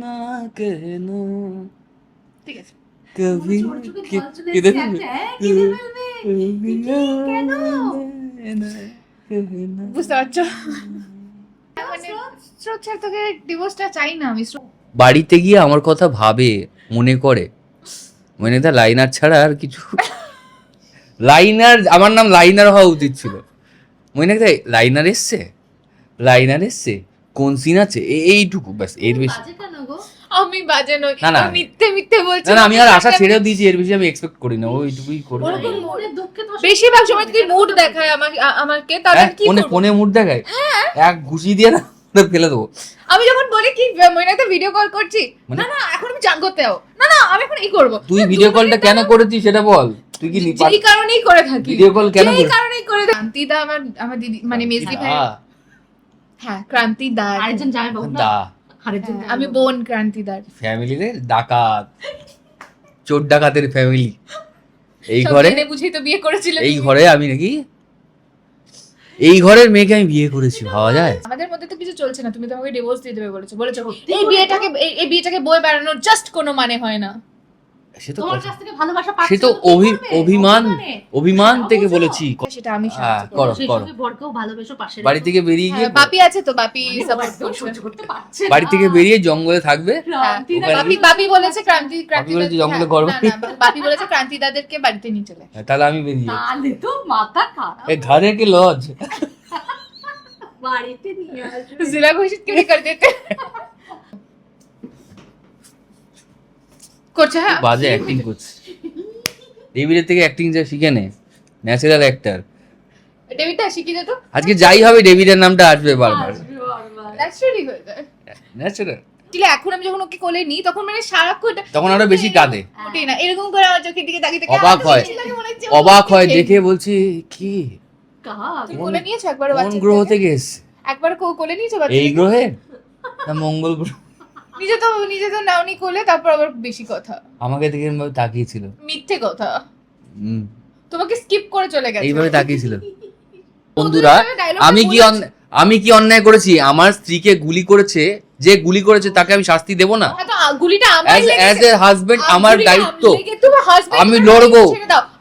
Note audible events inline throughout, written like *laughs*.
না কেন ঠিক তোকে ডিভোর্সটা চাই না আমি বাড়িতে গিয়ে আমার কথা ভাবে মনে করে। মনে দা লাইনার ছাড়া আর কিছু *laughs* লাইনার আমার নাম লাইনার হওয়া উচিত ছিল। মনে দা লাইনার এসছে? লাইনার এসছে? কোন সিন আছে? এইটুকু ব্যাস এর বেশি। বাজে আমি বাজে নই না, না। মিথ্যে মিথ্যে বলছি না আমি আর আশা ছেড়েও দিয়েছি এর বেশি আমি এক্সপেক্ট করি না ওইটুকুই করব। ওরকম দুঃখে তোমার বেশিরভাগ সময় যদি মুড দেখায় আমাকে আমাকে তাহলে হ্যাঁ, কি ফোনে করব? ফোনে মুড দেখায়। এক ঘুষি দিয়ে না ফেলে দেবো। আমি যখন বলি কি মইনাতে ভিডিও কল করছি মানে? না না এখন আমি চান করতে যাও না না আমি এখন এই করব। তুই ভিডিও কলটা কেন। করেছিস সেটা বল। তুই কি যেই কারণেই করে থাকি। ভিডিও কল কেন এই কারণেই করে থাকি। ক্রান্তিদা আমার আমার দিদি মানে মেজদি ভাই হ্যাঁ ক্রান্তিদার আরেকজন জামাই বাবু না? দা। আরেকজন আমি বোন ক্রান্তিদার ফ্যামিলি রে ডাকাত। চোর ডাকাতের ফ্যামিলি। এই ঘরে বুঝেই তো বিয়ে করেছিল। এই ঘরে আমি নাকি এই ঘরের মেয়েকে আমি বিয়ে করেছি ভাবা যায়? আমাদের মধ্যে তো কিছু চলছে না তুমি তো আমাকে ডিভোর্স দিয়ে দেবে বলেছ। বলেছ এই বিয়েটাকে এই- এই বিয়েটাকে বই বেড়ানোর জাস্ট কোনো মানে হয় না। সে তো সে তো অভিমান অভিমান মানে? হ্যাঁ, থেকে বলেছি। সেটা আমি হ্যাঁ, বাড়ি থেকে বেরিয়ে হ্যাঁ, গিয়ে বাপি আছে তো বাপি বাড়ি থেকে বেরিয়ে জঙ্গলে থাকবে? বাপি বাপি বলেছে ক্রান্তি ক্রান্তি বলেছে জঙ্গলে করবে বাপি বলেছে ক্রান্তি দাদেরকে বাড়িতে নিয়ে চলে। তাহলে আমি বেরিয়ে তাহলে তো মাথা খারাপ। ঘরে কি লজ? বাড়িতে নিয়ে আসবে। ঘোষিত কেন করে দিতে করছে হ্যাঁ? বাজে অ্যাক্টিং করছে। ডেভিডের থেকে অ্যাক্টিং যা শিখে নে। ন্যাচারাল অ্যাক্টর ডেভিডটা শিখিয়ে দে তো। আজকে যাই হবে ডেভিডের নামটা আসবে বারবার। ন্যাচারালি হয়ে যায় ন্যাচারাল তাহলে এখন আমি যখন ওকে কোলে নিই তখন মানে সারাক্ষণ তখন আরও বেশি কাঁদে। ওঠে না। এরকম করে আমার চোখের দিকে তাকিয়ে তাকিয়ে অবাক হয়। অবাক হয়। দেখে বলছি কি। তুমি কোলে নিয়েছো একবার কোন গ্রহ থেকে এসছে? একবার কোলে নিয়েছো বাচ্চা এই গ্রহে? না মঙ্গল গ্রহ। নিজে তো নিজে তো নাওনি কোলে তারপর আবার বেশি কথা। আমাকে দেখে এরকম তাকিয়েছিল। মিথ্যে কথা। হুম, তোমাকে স্কিপ করে চলে গেছে। এইভাবে তাকিয়েছিল। বন্ধুরা আমি কি আমি কি অন্যায় করেছি? আমার স্ত্রীকে গুলি করেছে যে গুলি করেছে তাকে আমি শাস্তি দেব না। হ্যাঁ, গুলিটা আমার অ্যাজ এ হাজবেন্ড আমার দায়িত্ব। আমি লড়বো।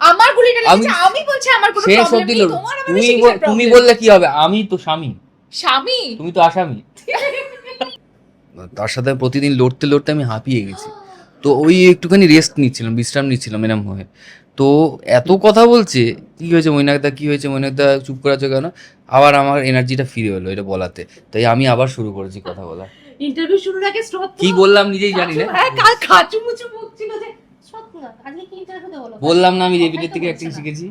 আমার গুলিটা আমি- আমি বলছি আমার কোনো প্রবলেম নেই তুমি তুমি বললে কি হবে? আমি তো স্বামী। স্বামী? তুমি তো আসামি। *laughs* তার সাথে প্রতিদিন লড়তে লড়তে আমি হাঁপিয়ে গেছি। তো ওই একটুখানি রেস্ট নিচ্ছিলাম বিশ্রাম নিচ্ছিলাম এরম হয়ে। তো এত কথা বলছে কি হয়েছে মৈনাকদা কি হয়েছে মৈনাকদা চুপ করে আছো কেন? আবার আমার এনার্জিটা ফিরে এলো এটা বলাতে। তাই আমি আবার শুরু করেছি কথা বলা ইন্টারভিউ শুরুর আগে কি বললাম নিজেই জানি না। হ্যাঁ, কা- খাচুমুচু মুখ ছিল যে? বললাম না আমি ডেভিডের থেকে অ্যাক্টিং শিখেছি।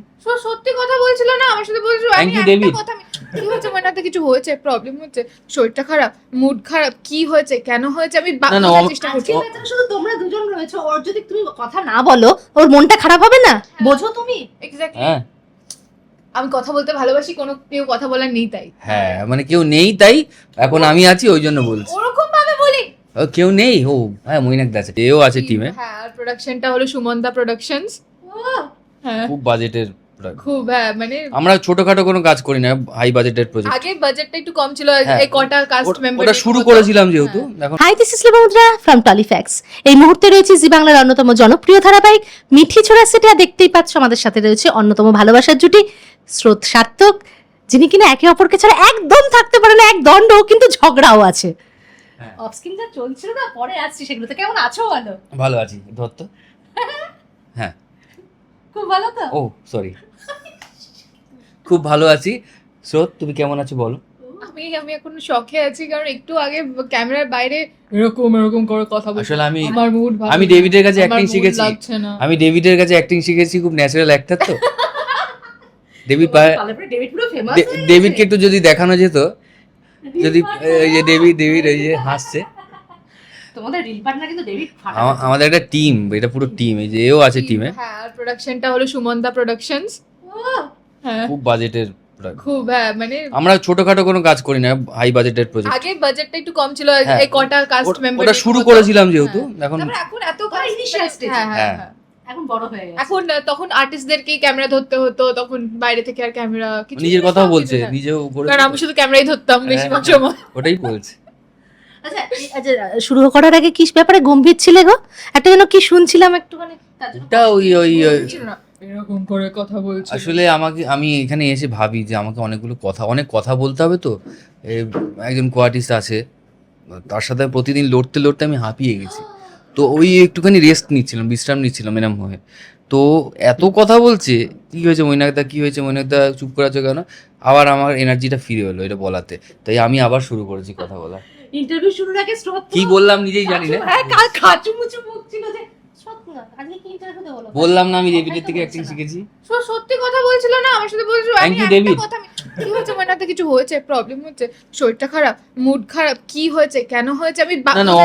সত্যি কথা বলছিল না আমার সাথে বলছিল আমি একটা কথা কি হয়েছে মনে? কিছু হয়েছে? প্রবলেম হচ্ছে? শরীরটা খারাপ? মুড খারাপ? কি হয়েছে? কেন হয়েছে? আমি বোঝার চেষ্টা করছি। শুধু তোমরা দুজন রয়েছো। ওর যদি তুমি কথা না বলো ওর মনটা খারাপ হবে না? বোঝো তুমি? এক্স্যাক্টলি হ্যাঁ। আমি কথা বলতে ভালোবাসি কোনো কেউ কথা বলার নেই তাই। হ্যাঁ মানে কেউ নেই তাই? এখন আমি আছি ওই জন্য বলছি। ওরকম ভাবে বলি। ও, কেউ নেই? ও হ্যাঁ মৈনাকদা আছে। এও আছে টিমে হ্যাঁ আর প্রোডাকশনটা হলো সুমনদা প্রোডাকশনস হ্যাঁ। খুব বাজেটের খুব হ্যাঁ মানে আমরা ছোটখাটো কোনো কাজ করি না হাই বাজেটের প্রজেক্ট আগে বাজেটটা একটু কম ছিল হ্যাঁ। এই কটা কাস্ট মেম্বার ওটা শুরু করেছিলাম যেহেতু এখন হাই দিস ইস মুদ্রা ফ্রম টলিফ্যাক্স এই মুহূর্তে রয়েছে জি বাংলার অন্যতম জনপ্রিয় ধারাবাহিক মিঠি ছোড়া সেটা দেখতেই পাচ্ছ আমাদের সাথে রয়েছে অন্যতম ভালোবাসার জুটি স্রোত সার্থক যিনি কিনা একে অপরকে ছাড়া একদম থাকতে পারে না এক দণ্ড কিন্তু ঝগড়াও আছে। হ্যাঁ। অফ স্ক্রিন যা চলছিল না পরে আসছি সেগুলোতে। কেমন আছো বলো? ভালো আছি ধরত *laughs* হ্যাঁ। খুব ভালো তো? ও সরি খুব ভালো আছি। স্রোত তুমি কেমন আছো বলো? আমি আমি এখন শখে আছি কারণ একটু আগে ক্যামেরার বাইরে এরকম এরকম করে কথা বলছি আসলে আমি আমার মুড ভালো আমি ডেভিডের কাছে অ্যাক্টিং শিখেছি। আমি ডেভিডের কাছে অ্যাক্টিং শিখেছি খুব ন্যাচারাল অ্যাক্টর তো। *laughs* ডেভিড পায় তাহলে ডেভিড পুরো ফেমাস ডে- ডেভিডকে একটু যদি দেখানো যেত যদি এই যে ডেভিড ডেভিড এই যে হাসছে। তোমাদের রিল পার্টনার কিন্তু ডেভিড আমাদের একটা টিম এটা পুরো টিম এই যে এও আছে টিমে হ্যাঁ প্রোডাকশনটা হলো সুমনদা প্রোডাকশনস খুব বাজেটের খুব হ্যাঁ মানে আমরা ছোটখাটো কোনো কাজ করি না হাই বাজেটের প্রজেক্ট আগে বাজেটটা একটু কম ছিল হ্যাঁ। এই কটা কাস্ট মেম্বার ওটা শুরু করেছিলাম যেহেতু এখন এখন এত initial হ্যাঁ হ্যাঁ হ্যাঁ। হ্যাঁ। এখন বড় হয়ে গেছে। এখন তখন আর্টিস্টদেরকেই ক্যামেরা ধরতে হতো তখন বাইরে থেকে আর ক্যামেরা কিছু নিজের কথাও বলছে নিজেও করেছে কারণ আমি শুধু ক্যামেরাই ধরতাম হ্যাঁ, বেশিরভাগ হ্যাঁ। সময়। *laughs* ওটাই বলছে। আচ্ছা আচ্ছা শুরু করার আগে কি ব্যাপারে গম্ভীর ছিলে গো? একটা যেন কি শুনছিলাম একটুখানি তার ওটা ওই ওই এরকম করে কথা বলছে। আসলে আমাকে আমি এখানে এসে ভাবি যে আমাকে অনেকগুলো কথা অনেক কথা বলতে হবে তো। এ, একজন কোয়ার্টিস্ট আছে তার সাথে প্রতিদিন লড়তে লড়তে আমি হাঁপিয়ে গেছি। তো ওই একটুখানি রেস্ট নিচ্ছিলাম বিশ্রাম নিচ্ছিলাম এরম হয়ে। তো এত কথা বলছে কি হয়েছে মৈনাকদা কি হয়েছে মৈনাকদা চুপ করে আছো কেন? আবার আমার এনার্জিটা ফিরে এলো এটা বলাতে। তাই আমি আবার শুরু করেছি কথা বলা। ইন্টারভিউ শুরুর আগে কি বললাম নিজেই জানি না। হ্যাঁ কাল খাচু মুচু মুখ ছিল যে বললাম না আমি রেপিডের থেকে অ্যাক্টিং শিখেছি। সো- সত্যি কথা বলছিল না আমার সাথে বলছিল আমি একটা কথা কি হয়েছে মনে? কিছু হয়েছে প্রবলেম হচ্ছে শরীরটা খারাপ মুড খারাপ কি হয়েছে কেন হয়েছে? আমি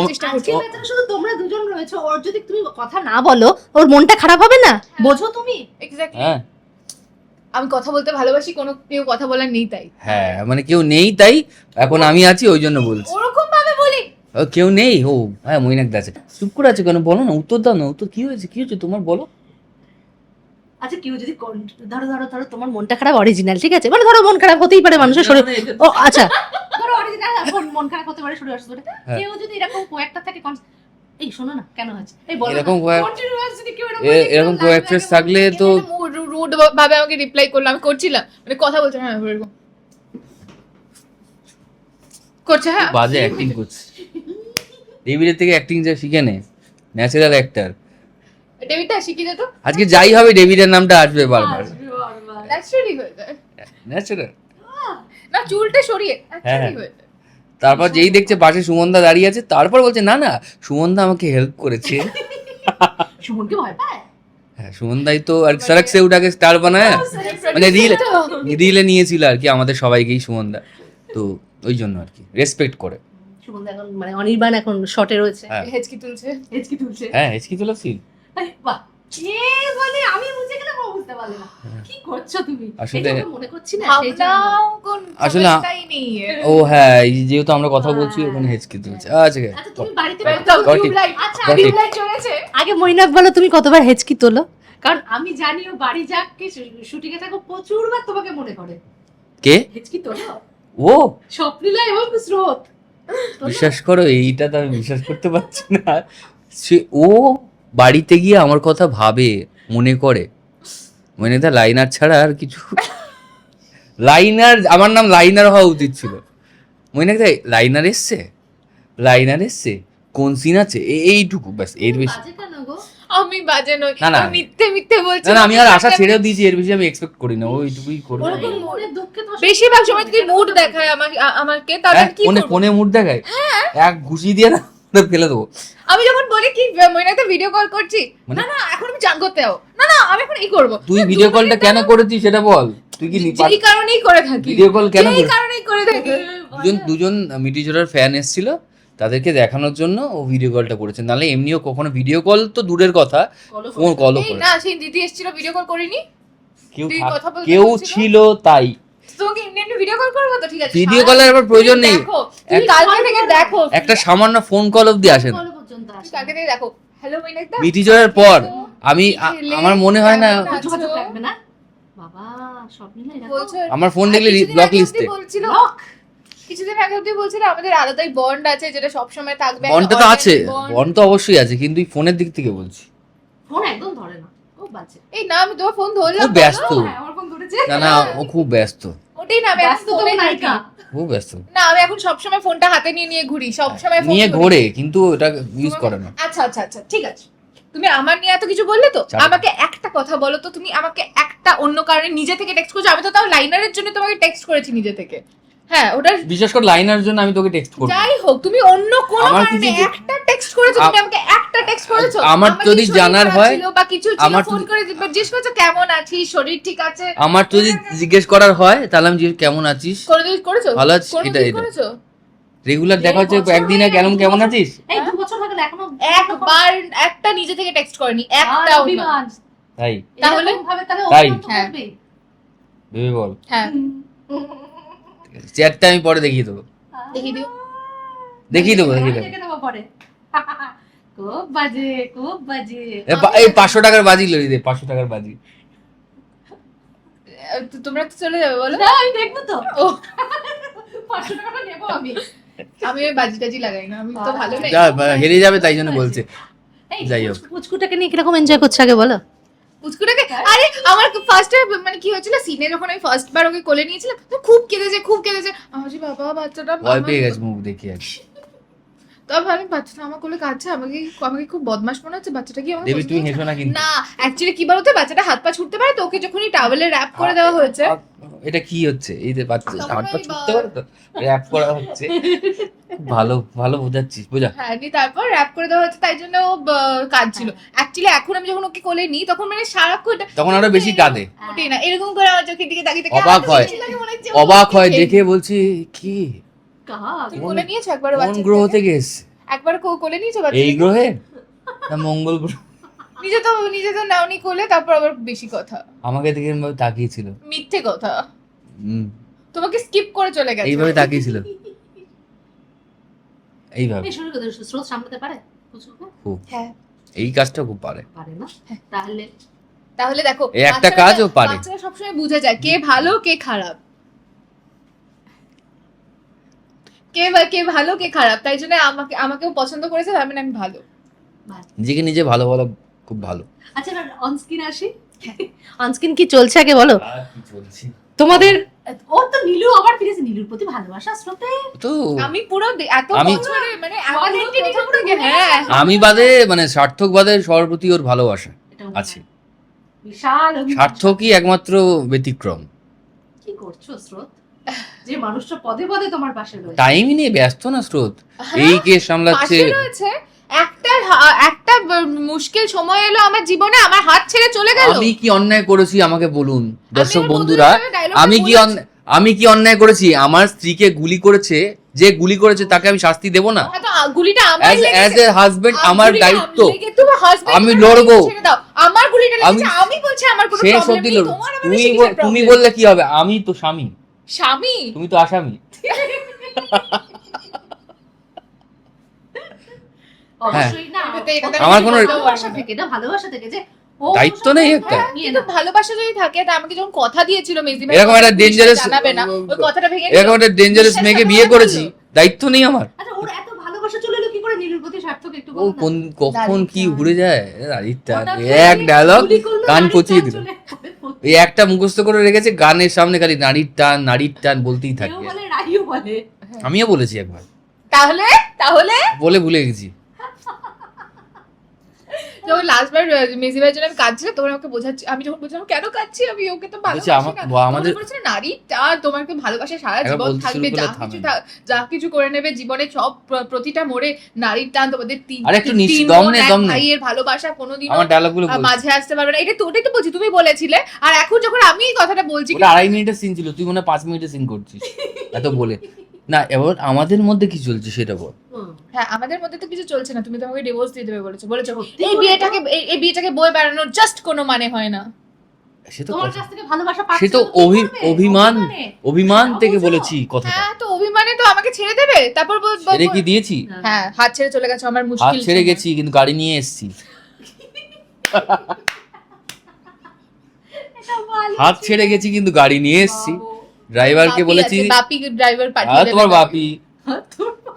চেষ্টা করছি। শুধু তোমরা দুজন রয়েছো ওর যদি তুমি কথা না বলো ওর মনটা খারাপ হবে না? বোঝো তুমি। এক্স্যাক্টলি হ্যাঁ। আমি কথা বলতে ভালোবাসি কোনো কেউ কথা বলার নেই তাই। হ্যাঁ মানে কেউ নেই তাই এখন আমি আছি ওই জন্য বলছি। ওরকম কেউ নেই? ও হ্যাঁ মৈনাক আছে। চুপ করে আছে কেন? বলো না উত্তর দাও না উত্তর কি হয়েছে? কি হয়েছে তোমার বলো। আচ্ছা কেউ যদি ধরো ধরো ধরো তোমার মনটা খারাপ অরিজিনাল ঠিক আছে? মানে ধরো মন খারাপ হতেই পারে মানুষের শরীর। ও আচ্ছা। ধরো অরিজিনাল মন খারাপ হতে পারে শরীর অসুস্থ। হ্যাঁ। কেউ যদি এরকম কয়েকটা থাকে এই শোনো না কেন হচ্ছে এই বলো এরকম থাকলে তো রুড ভাবে আমাকে রিপ্লাই করল। আমি করছিলাম মানে কথা বলছে হ্যাঁ এরকম। করছে হ্যাঁ? বাজে অ্যাক্টিং করছে। ডেভিডের থেকে অ্যাক্টিং যা শিখে নে ন্যাচারাল অ্যাক্টর ডেভিডটা শিখিয়ে দে তো। আজকে যাই হবে ডেভিডের নামটা আসবে বারবার। ন্যাচারালি হয়ে যায় ন্যাচারাল না চুলটা সরিয়ে ন্যাচারালি হ্যাঁ। হয়ে। যায় তারপর যেই দেখছে পাশে সুমনদা দাঁড়িয়ে আছে তারপর বলছে না না সুমনদা আমাকে হেল্প করেছে। *laughs* সুমনকে ভয় পায়? হ্যাঁ সুমনদাই তো আর সড়ক সে উঠাকে স্টার বানায় মানে রিল রিলে নিয়েছিল আর কি আমাদের সবাইকেই সুমনদা। তো ওই জন্য আর কি রেসপেক্ট করে। সুমন এখন মানে অনির্বাণ এখন শর্টে রয়েছে। হ্যাঁ। হেচকি তুলছে হেচকি তুলছে। হ্যাঁ হেচকি তোলা সিন এই, বাহ! কে বলে? আমি বুঝে গেলাম ও বুঝতে পারলে না। কি করছ তুমি? আসলে- এটা আমি মনে করছি না সেই জন্য। ভাবনাও কোন আসলে সমস্যাই নেই। ও হ্যাঁ এই যেহেতু আমরা কথা বলছি ওখানে হেচকি তুলছে। আচ্ছা আচ্ছা তুমি বাড়িতে একদম Got it. টিউবলাইট? আচ্ছা Got it. টিউবলাইট চলেছে আগে মৈনাক বলো তুমি কতবার হেচকি তোলো? কারণ আমি জানি ও বাড়ি যাক কি শুটিং এ থাকো প্রচুর বার তোমাকে মনে করে। কে? হেচকি তোলো? ও! স্বপ্নীলা এবং স্রোত? *laughs* বিশ্বাস করো এইটা তো আমি বিশ্বাস করতে পারছি না। সে ও বাড়িতে গিয়ে আমার কথা ভাবে মনে করে। মানে তা লাইনার ছাড়া আর কিছু *laughs* লাইনার আমার নাম লাইনার হওয়া উচিত ছিল। মনে তাই লাইনার এসছে? লাইনার এসছে? কোন সিন আছে? এইটুকু ব্যাস এর বেশি? আমি বাজে নই না, না। আমি মিথ্যে মিথ্যে বলছি না আমি আর আশা ছেড়েও দিয়েছি এর বেশি আমি এক্সপেক্ট করি না ওইটুকুই করব। ওরকম মনের দুঃখে তোমার বেশিরভাগ সময় যদি মুড দেখায় আমাকে আমাকে তাহলে হ্যাঁ কি ফোনে ফোনে মুড দেখায়? এক ঘুষি দিয়ে না ফেলে দেবো। আমি যখন বলি কি মইনাতে ভিডিও কল করছি মানে? না না এখন আমি চান করতে না না আমি এখন এই করব। তুই ভিডিও কলটা কেন করেছিস সেটা বল। তুই কি যেই কারণেই করে থাকি। ভিডিও কল কেন করিস? কারণেই করে থাকি। দুজন দুজন মিটি জোড়ার ফ্যান এসেছিল তাদেরকে দেখানোর জন্য ও ভিডিও কলটা করেছে। নাহলে এমনিও কখনো ভিডিও কল তো দূরের কথা। ফোন কলও করে। না সেই দিদি এসেছিল ভিডিও কল করিনি? কেউ কেউ ছিল তাই। ভিডিও কল করব তো ঠিক আছে ভিডিও সারা- কলের আবার প্রয়োজন নেই। দেখো। কালকে থেকে দেখো। একটা সামান্য ফোন কল অব্দি আসে না। কলো পর্যন্ত তুমি আসে কালকে থেকে দেখো। হ্যালো মইনাকদা মিটি জোড়ার পর আমি? আমার মনে হয় না আমার ফোন দেখলে ব্লক লিস্টে? কিছুদিন আগে অব্দি বলছিল আমাদের আলাদাই বন্ড আছে যেটা সবসময় থাকবে বনটা তো আছে organic bond। বন তো অবশ্যই আছে কিন্তু ফোনের দিক থেকে বলছি। ফোন একদম ধরে না খুব বাজে। এই না আমি তোমার ফোন ধরলাম খুব ব্যস্ত। হ্যাঁ, আমার ফোন ধরেছে। না না ও খুব ব্যস্ত। ওটাই না এখন ব্যস্ত তো নায়িকা। খুব ব্যস্ত। না আমি এখন সবসময় ফোনটা হাতে নিয়ে নিয়ে ঘুরি সবসময় ফোন নিয়ে ঘোরে। কিন্তু ওটা ইউজ করে না। আচ্ছা আচ্ছা আচ্ছা ঠিক আছে। তুমি আমার নিয়ে এত কিছু বললে তো? আমাকে একটা কথা বলো তো তুমি আমাকে একটা অন্য কারণে নিজে থেকে টেক্সট করছ? আমি তো তাও লাইনারের জন্য তোমাকে টেক্সট করেছি নিজে থেকে। হ্যাঁ ওটা বিশেষ করে লাইনার জন্য আমি তোকে টেক্সট করব। যাই হোক তুমি অন্য কোন কারণে একটা টেক্সট করেছ তুমি আমাকে একটা টেক্সট করেছ আমার যদি জানার হয়, বা কিছু আমার ফোন করে জিজ্ঞেস করছ কেমন আছিস? শরীর ঠিক আছে? আমার যদি জিজ্ঞেস করার হয় তাহলে আমি কেমন আছিস? কোনোদিন করেছ? ভালো আছি, এটা- এটা। রেগুলার দেখা হচ্ছে একদিনে কেমন কেমন আছিস? এই দু বছর হয়ে গেল এখনও একবার একটা নিজে থেকে টেক্সট করেনি আর একটাও না অভিমান। তাই? তাহলে? ভাবে তাহলে তো হ্যাঁ। ভেবে বল। হ্যাঁ। চ্যাটটা আমি পরে দেখিয়ে দেবো। দেখিয়ে দিও। দেখিয়ে দেবো দেখিয়ে দেবো। নেব পরে। খুব বাজে খুব বাজে। এই পাঁচশো টাকার বাজি লড়ি দে পাঁচশো টাকার বাজি। তোমরা তো চলে যাবে বলো। না আমি দেখব তো। পাঁচশো টাকা নেব আমি। আমি ওই বাজি টাজি লাগাই না আমি তো ভালো হেরে যাবে তাই জন্য বলছে। যাই হোক। পুচকু- পুচকুটাকে নিয়ে কীরকম এনজয় করছে আগে বলো? পুচকুটাকে আরে আমার ফার্স্ট মানে কি হয়েছিল? সিনে যখন আমি ফার্স্ট বার ওকে কোলে নিয়েছিলাম তো খুব কেঁদেছে খুব কেঁদেছে। আমার বাবা বাচ্চাটা ভয় পেয়ে গেছে মুখ দেখে আর। তবে আমি বাচ্চাটা আমার কোলে কাঁদছে আমাকে আমাকে খুব বদমাশ মনে হচ্ছে বাচ্চাটা কি আমাকে দেবী তুমি হেসো না কিন্তু। না অ্যাকচুয়ালি কি বলতো বাচ্চাটা হাত পা ছুটতে পারে তো ওকে যখনই টাওয়েলে র্যাপ করে দেওয়া হয়েছে। এটা কি হচ্ছে? এই যে বাচ্চা হাত পা ছুটতে পারে তো র্যাপ করা হচ্ছে। ভালো ভালো বোঝাচ্ছিস বোঝা। হ্যাঁ নি তারপর র্যাপ করে দেওয়া হয়েছে তাই জন্য ও কাঁদছিল। অ্যাকচুয়ালি এখন আমি যখন ওকে কোলে নিই তখন মানে সারাক্ষণ তখন আরও বেশি কাঁদে। না এরকম করে আমার চোখের দিকে তাকিয়ে তাকিয়ে অবাক হয়। হচ্ছে অবাক হয় দেখে বলছি কি? কাক তুমি কোলে নিয়েছো একবার কোন গ্রহ থেকে এসছে। একবার কোলে নিয়েছো এই গ্রহে? না মঙ্গল গ্রহ। নিজে তো নিজে তো নাওনি কোলে তারপর আবার বেশি কথা। আমাকে দেখে তাকিয়েছিল। মিথ্যে কথা। হুম, তোমাকে স্কিপ করে চলে গেছে। এইভাবে তাকিয়েছিল। এইভাবে। এই শরীর স্রোত সামলাতে পারে? খুব। হ্যাঁ। এই কাজটা খুব পারে। পারে না? তাহলে? তাহলে দেখো একটা কাজও পারে। বাচ্চারা সবসময় বুঝে যায় কে ভালো কে খারাপ। কে বা- কে ভালো কে খারাপ তাই জন্য আমাকে আমাকেও পছন্দ করেছে তার মানে আমি ভালো। নিজেকে নিজে ভালো ভালো খুব ভালো। আচ্ছা অনস্ক্রিন আসি? অনস্ক্রিন কি চলছে আগে বলো? চলছে? তোমাদের ও তো নীলু আবার ফিরেছে নীলুর প্রতি ভালোবাসা স্রোতে। তো। আমি পুরো এত বছরে মানে হ্যাঁ। আমি বাদে মানে সার্থক বাদে সবার প্রতি ওর ভালোবাসা এটা আছে। বিশাল সার্থকই একমাত্র ব্যতিক্রম। কি করছ স্রোত? যে মানুষটা পদে পদে তোমার পাশে রয়েছে। টাইমই নেই ব্যস্ত না স্রোত। হ্যাঁ, এই কেস সামলাচ্ছে রয়েছে। একটা একটা মুশকিল সময় এলো আমার জীবনে আমার হাত ছেড়ে চলে গেল। আমি কি অন্যায় করেছি আমাকে বলুন। দর্শক বন্ধুরা আমি কি আমি কি অন্যায় করেছি? আমার স্ত্রীকে গুলি করেছে যে গুলি করেছে তাকে আমি শাস্তি দেব না? গুলিটা আমার অ্যাজ এ হাজবেন্ড আমার দায়িত্ব। আমি লড়বো। আমার গুলিটা আমি- বলছি আমার কোনো প্রবলেম নেই তুমি বললে কি হবে? আমি তো স্বামী। স্বামী? তুমি তো আসামি। অবশ্যই না। এটাতে- এটাতে আমার কোনো- ভালোবাসা থেকে না ভালোবাসা থেকে যে দায়িত্ব নেই একটা? হ্যাঁ। ভালোবাসা যদি থাকে তা আমাকে যখন কথা দিয়েছিল মেজি এরকম একটা না। ওই কথাটা ভেঙে এরকম একটা ডেঞ্জারাস মেয়েকে বিয়ে করেছি। দায়িত্ব নেই আমার। আচ্ছা ওর এত ভালোবাসা চলে এলো কি করে? নীলুর প্রতি সার্থক একটু। কোন কখন কি ঘুরে যায়? এক ডায়লগ কান পচিয়ে দিল। এই একটা মুখস্থ করে রেখেছে গানের সামনে খালি নারীর টান নারীর টান বলতেই থাকে। আমিও বলেছি একবার। তাহলে? তাহলে? বলে ভুলে গেছি। যখন লাস্টবার মেজি ভাইয়ের জন্য আমি কাঁদছিলাম তখন আমাকে বোঝাচ্ছি আমি যখন বলছিলাম কেন কাঁদছি? আমি ওকে তো ভালোবাসি না। আমাদের- বলেছিল, নারী তা তোমাকে ভালোবাসে সারা জীবন থাকবে যা কিছু যা কিছু করে নেবে জীবনে সব প্রতিটা মোড়ে নারীর টান তোমাদের তিন আরে একটু বোন, দম নে, দম নে। ভাইয়ের ভালোবাসা কোনোদিনও আমার ডায়লগগুলো মাঝে আসতে পারবে না। এটা তো ওটাই তো বলছি তুমি বলেছিলে। আর এখন যখন আমি এই কথাটা বলছি ওটা আড়াই মিনিটের সিন ছিল তুই মনে হয় পাঁচ মিনিটের সিন করছিস। এত বলে। না এবার আমাদের মধ্যে কি চলছে সেটা বল। হ্যাঁ আমাদের মধ্যে তো কিছু চলছে না। তুমি তো আমাকে ডিভোর্স দিয়ে দেবে বলেছ। বলেছ এই বিয়েটাকে এই- বিয়েটাকে বই বেড়ানোর জাস্ট কোনো মানে হয় না। সে তো ভালোবাসা সে? অভিমান অভিমান হ্যাঁ, থেকে বলেছি কথাটা। হ্যাঁ তো অভিমানে তো আমাকে ছেড়ে দেবে। তারপর ছেড়ে কি দিয়েছি? হ্যাঁ হাত ছেড়ে চলে গেছে আমার হাত মুশকিল ছেড়ে গেছি কিন্তু গাড়ি নিয়ে এসেছি। হাত ছেড়ে গেছি কিন্তু গাড়ি নিয়ে এসেছি। ড্রাইভারকে বলেছি বাপি ড্রাইভার পাঠিয়ে দেবে তোমার বাপি।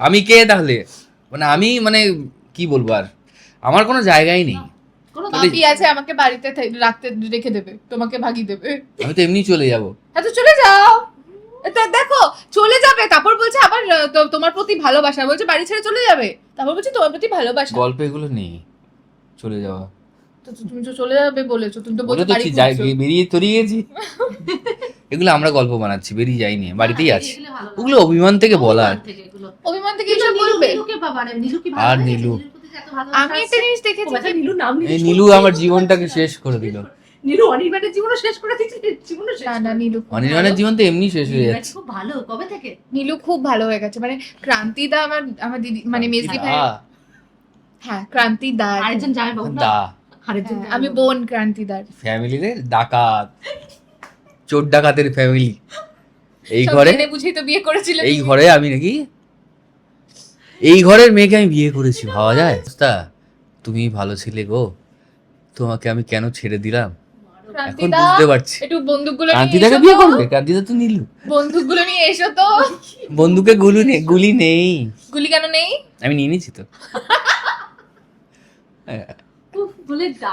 আমি কে তাহলে? মানে আমি মানে কি বলব আর? আমার কোনো জায়গাই নেই। কোনো বাপি আছে আমাকে বাড়িতে রাখতে রেখে দেবে তোমাকে ভাগিয়ে দেবে? আমি তো এমনি চলে যাব। হ্যাঁ তো চলে যাও। তা দেখো চলে যাবে তারপর বলছে আবার তোমার প্রতি ভালোবাসা বলছে বাড়ি ছেড়ে চলে যাবে। তারপর বলছে তোমার প্রতি ভালোবাসা। গল্প এগুলো নেই। চলে যাওয়া। তো তুমি তো চলে যাবে বলেছ তুমি তো বলে বলছো তো যাই বেরিয়ে তরিয়ে গেছি এগুলো আমরা গল্প বানাচ্ছি বেরিয়ে যাইনি বাড়িতেই আছে। ওগুলো অভিমান থেকে বলা। অভিমান থেকে এসব নীলু- বলবে? আর নীলু। আমি একটা জিনিস দেখেছি নাম নিলে আমার জীবনটাকে শেষ করে দিল। নীলু অনির্বাণের জীবনও শেষ করে দিচ্ছে জীবনও শেষ না না নীলু খুব অনির্বাণের ভালো। জীবন তো এমনি শেষ হয়ে যাচ্ছে। খুব ভালো কবে থেকে? নীলু খুব ভালো হয়ে গেছে মানে ক্রান্তিদা আমার আমার দিদি মানে মেজদি ভাই হ্যাঁ ক্রান্তি দা আরেকজন জামাই বাবু না দা। আরেকজন হ্যাঁ, আমি বোন ক্রান্তিদার। ফ্যামিলিতে ডাকাত। চোর ডাকাতের ফ্যামিলি। এই ঘরে বুঝেই তো বিয়ে করেছিলে এই তুমি। ঘরে আমি নাকি এই ঘরের মেয়েকে আমি বিয়ে করেছি ভাবা যায়? তা তুমি ভালো ছিলে গো। তোমাকে আমি কেন ছেড়ে দিলাম? এখন বুঝতে পারছি। একটু বন্দুকগুলো এসো বিয়ে। করবে? ক্রান্তিদা তো নীলু। বন্দুকগুলো নিয়ে এসো তো। বন্ধুকে গুলি নেই গুলি নেই। গুলি কেন নেই? আমি নিয়ে নিয়েছি তো। *laughs*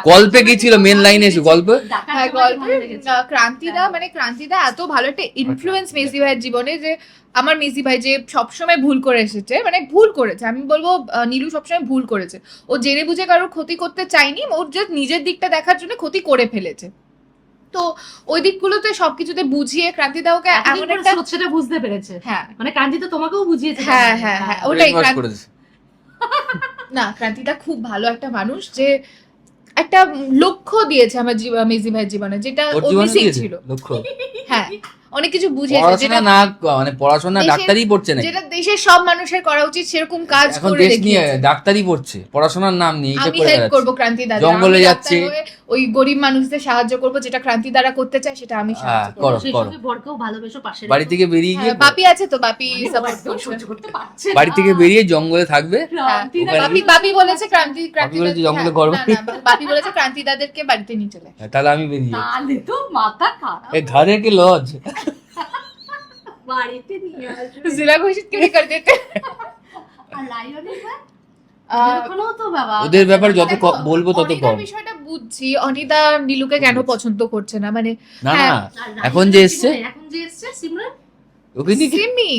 গল্পে কি ছিল? main line এ এসো, গল্পে? হ্যাঁ গল্পে লেগেছে। আহ, ক্রান্তিদা। মানে ক্রান্তিদা এত ভালো একটা ইনফ্লুয়েন্স মেসি ভাইয়ের জীবনে যে আমার মেসি ভাই যে সবসময় ভুল করে এসেছে মানে ভুল করেছে আমি বলব নীলু সবসময় ভুল করেছে ও জেনে বুঝে কারোর ক্ষতি করতে চায়নি ওর জাস্ট নিজের দিকটা দেখার জন্য ক্ষতি করে ফেলেছে তো ওই দিকগুলোতে সবকিছুতে বুঝিয়ে ক্রান্তিদা ওকে এমন একটা সেটা বুঝতে পেরেছে হ্যাঁ মানে কান্তি তো তোমাকেও বুঝিয়েছে হ্যাঁ, হ্যাঁ, হ্যাঁ, ওটাই ক্রান্তি- *laughs* না ক্রান্তিদা খুব ভালো একটা মানুষ যে একটা লক্ষ্য দিয়েছে আমার জীবন মেজি ভাইয়ের জীবনে যেটা ওর জীবনে মিসিং দিয়েছে ছিল লক্ষ্য হ্যাঁ অনেক কিছু বুঝিয়েছে পড়াশোনা যেটা না মানে পড়াশোনা দেশের- ডাক্তারই পড়ছে না যেটা দেশের সব মানুষের করা উচিত সেরকম কাজ এখন করে দেশ নিয়ে দেখিয়েছে ডাক্তারই পড়ছে পড়াশোনার নাম নিয়ে এইসব আমি করে হেল্প বেড়াচ্ছে। করব ক্রান্তি দাদা জঙ্গলে যাচ্ছে। ওই গরিব মানুষদের সাহায্য করব যেটা ক্রান্তি দ্বারা করতে চায় সেটা আমি হ্যাঁ, সাহায্য করব। সেই সঙ্গে বরকেও ভালোবেসো পাশে বাড়ি থেকে বেরিয়ে হ্যাঁ, গিয়ে বাপি আছে তো বাপি সাপোর্ট করতে পারছে বাড়ি থেকে বেরিয়ে জঙ্গলে থাকবে? হ্যাঁ, বাপি বাপি বলেছে ক্রান্তি ক্রান্তি বলেছে জঙ্গলে ঘর বাপি বলেছে ক্রান্তি দাদেরকে বাড়িতে নিয়ে চলে তাহলে আমি বেরিয়ে তাহলে তো মাথা খারাপ। এ ধরে কি লজ? বাড়িতে নিয়ে আসবে। জেলা ঘোষিত করে কর দেতে। আর লাইও ওদের ব্যাপারে যত বলব তত কম। বিষয়টা বুঝছি অনিতা নীলুকে কেন পছন্দ করছে না? মানে না হ্যাঁ। না এখন যে এসছে? এখন যে এসছে সিমরান? সিমি।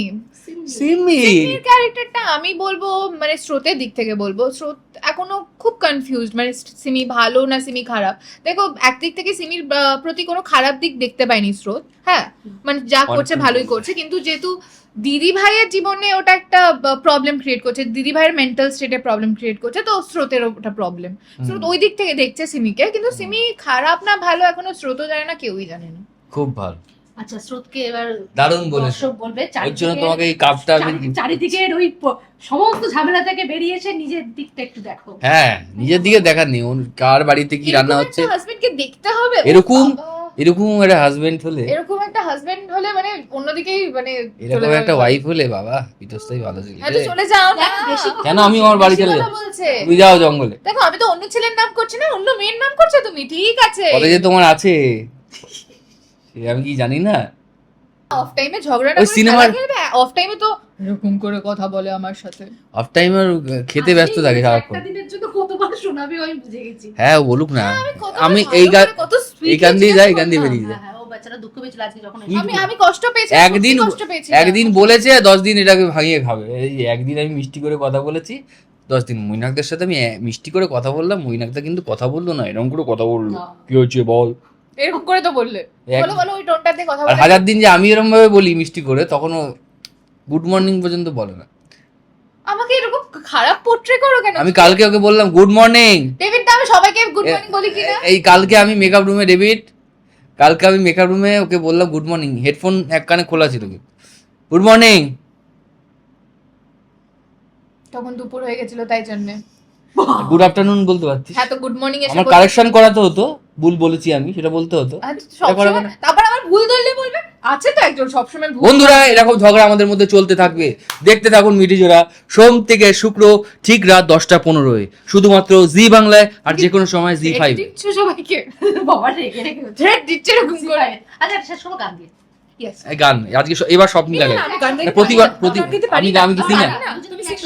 সিমির ক্যারেক্টারটা আমি বলব মানে স্রোতের দিক থেকে বলব। স্রোত এখনও খুব কনফিউজড মানে সিমি ভালো না সিমি খারাপ? দেখো একদিক থেকে সিমির প্রতি কোনো খারাপ দিক দেখতে পাইনি স্রোত হ্যাঁ? মানে যা করছে ভালোই করছে কিন্তু যেহেতু দিদি ভাইয়ের জীবনে ওটা একটা প্রবলেম ক্রিয়েট করছে। দিদি ভাইয়ের মেন্টাল স্টেটে প্রবলেম ক্রিয়েট করছে তো স্রোতের ওটা প্রবলেম স্রোত ওই দিক থেকে দেখছে সিমিকে কিন্তু সিমি খারাপ না ভালো এখনও স্রোতও জানে না কেউই জানে না। খুব ভালো। আচ্ছা স্রোতকে এবার দারুণ বলেছ। দর্শক বলবে ওর জন্য চারিদিকে তোমাকে এই কাপটা চারিদিকের ওই সমস্ত ঝামেলা থেকে বেরিয়ে এসে নিজের দিকটা একটু দেখো। হ্যাঁ নিজের দিকে দেখার নেই। কার বাড়িতে কি রান্না হচ্ছে? হাজবেন্ডকে দেখতে হবে। এরকম। এরকম একটা হাজবেন্ড হলে এরকম একটা হাজবেন্ড হলে মানে অন্যদিকেই মানে এরকম একটা ওয়াইফ হলে বাবা বিতস্তাই ভালো ছিল। হ্যাঁ চলে যাও না। কেন আমি আমার বাড়ি চলে যাব? তুমি যাও জঙ্গলে। দেখো আমি তো অন্য ছেলের নাম করছি না অন্য মেয়ের নাম করছ তুমি ঠিক আছে। কলেজে তোমার আছে। সে আমি কি জানি না। অফ টাইমে ঝগড়া না ওই সিনেমার- অফ টাইমে তো এরকম করে কথা বলে আমার সাথে। অফ টাইম আর খেতে ব্যস্ত থাকে সারাক্ষণ। একটা দিনের জন্য কতবার শোনাবে আমি বুঝে গেছি। হ্যাঁ বলুক না। আমি এই গান এই গান দিয়ে যাই এই গান দিয়ে বেরিয়ে যায়। হ্যাঁ, হ্যাঁ, একদিন একদিন বলেছে দশ দিন এটাকে ভাঙিয়ে খাবে। এই একদিন আমি মিষ্টি করে কথা বলেছি দশ দিন মৈনাকদের সাথে আমি মিষ্টি করে কথা বললাম মৈনাকদা কিন্তু কথা বলল না এরকম করে কথা বলল। কি হচ্ছে বল? এরকম করে তো বললে। বলো বলো ওই কথা আর হাজার দিন যে আমি এরকম ভাবে বলি মিষ্টি করে তখনও গুড মর্নিং পর্যন্ত বলে না। আমাকে এরকম খারাপ পোট্রে করো কেন? আমি কালকে ওকে বললাম গুড মর্নিং ডেভিড তো আমি সবাইকে গুড মর্নিং বলি কিনা? এই কালকে আমি মেকআপ রুমে ডেভিড কালকে আমি মেকআপ রুমে ওকে বললাম গুড মর্নিং হেডফোন এক কানে খোলা ছিল গুড মর্নিং তখন দুপুর হয়ে গেছিল তাই জন্য। গুড আফটারনুন বলতে পারতিস। হ্যাঁ তো গুড মর্নিং এসে আমার কারেকশন করাতে হতো। ভুল বলেছি আমি সেটা বলতে হতো। তারপর আবার ভুল ধরলে বলবে? আছে তো একজন সবসময় বন্ধুরা এরকম ঝগড়া আমাদের মধ্যে চলতে থাকবে। দেখতে থাকুন মিটি জোড়া সোম থেকে শুক্র ঠিক রাত দশটা পনেরোয়। শুধুমাত্র জি বাংলায় আর যে কোনো সময় জি ফাইভ সবাইকে? বাবা রেগে হচ্ছে। থ্রেড দিচ্ছে এরকম করে। আচ্ছা শেষ করো গান দিয়ে। Yes. গান আজকে এবার সব মিলে গাই। প্রতিবার প্রতি আমি। কি সিঙ্গার।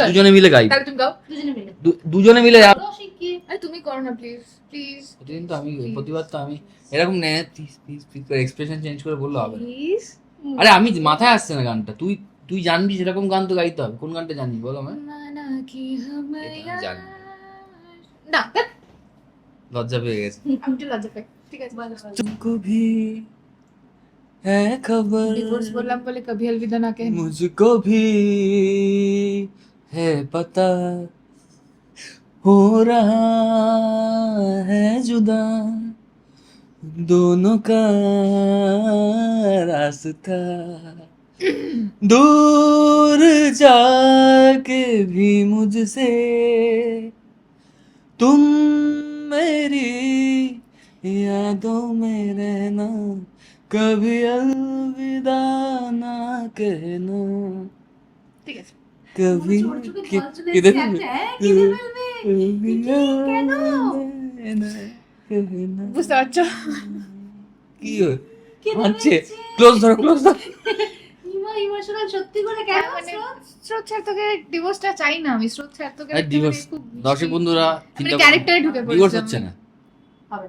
দুজনে মিলে গাই। তাহলে তুমি গাও। দুজনে মিলে। দুজনে মিলে গাই। তো শিখিয়ে আরে তুমি করো না প্লিজ প্লিজ প্রতিদিন তো আমি প্রতিবার তো আমি এরকম নে প্লিজ প্লিজ প্লিজ করে এক্সপ্রেশন চেঞ্জ করে বললে হবে না। প্লিজ আরে আমি মাথায় আসছে না গানটা তুই তুই জানবি সেরকম গান তো গাইতে হবে কোন গানটা জানিস বল আমায় মানা কি হামায়া এটা আমি জানি। না ধ্যাৎ, লজ্জা পেয়ে গেছে আমি একটু লজ্জা পাই ঠিক আছে तुमको भी है खबर ডিভোর্স বললাম বলে কভি अलविदा না কে मुझको भी है पता हो रहा है जुदा। दोनों का रास्ता। दूर जाके भी मुझसे तुम मेरी यादों में रहना। कभी अलविदा ना कहना। ठीक है। कभी किधर কেন বুঝতে পারছ? কি হচ্ছে ক্লোজ ধরো ক্লোজ ধরো। হ্যাঁ, মানে ডিভোর্সটা চাই না আমি। স্রোত ছাড়তকে ডিভোর্স হ্যাঁ, মানে দর্শক বন্ধুরা মানে ক্যারেক্টারে ঢুকে না। হবে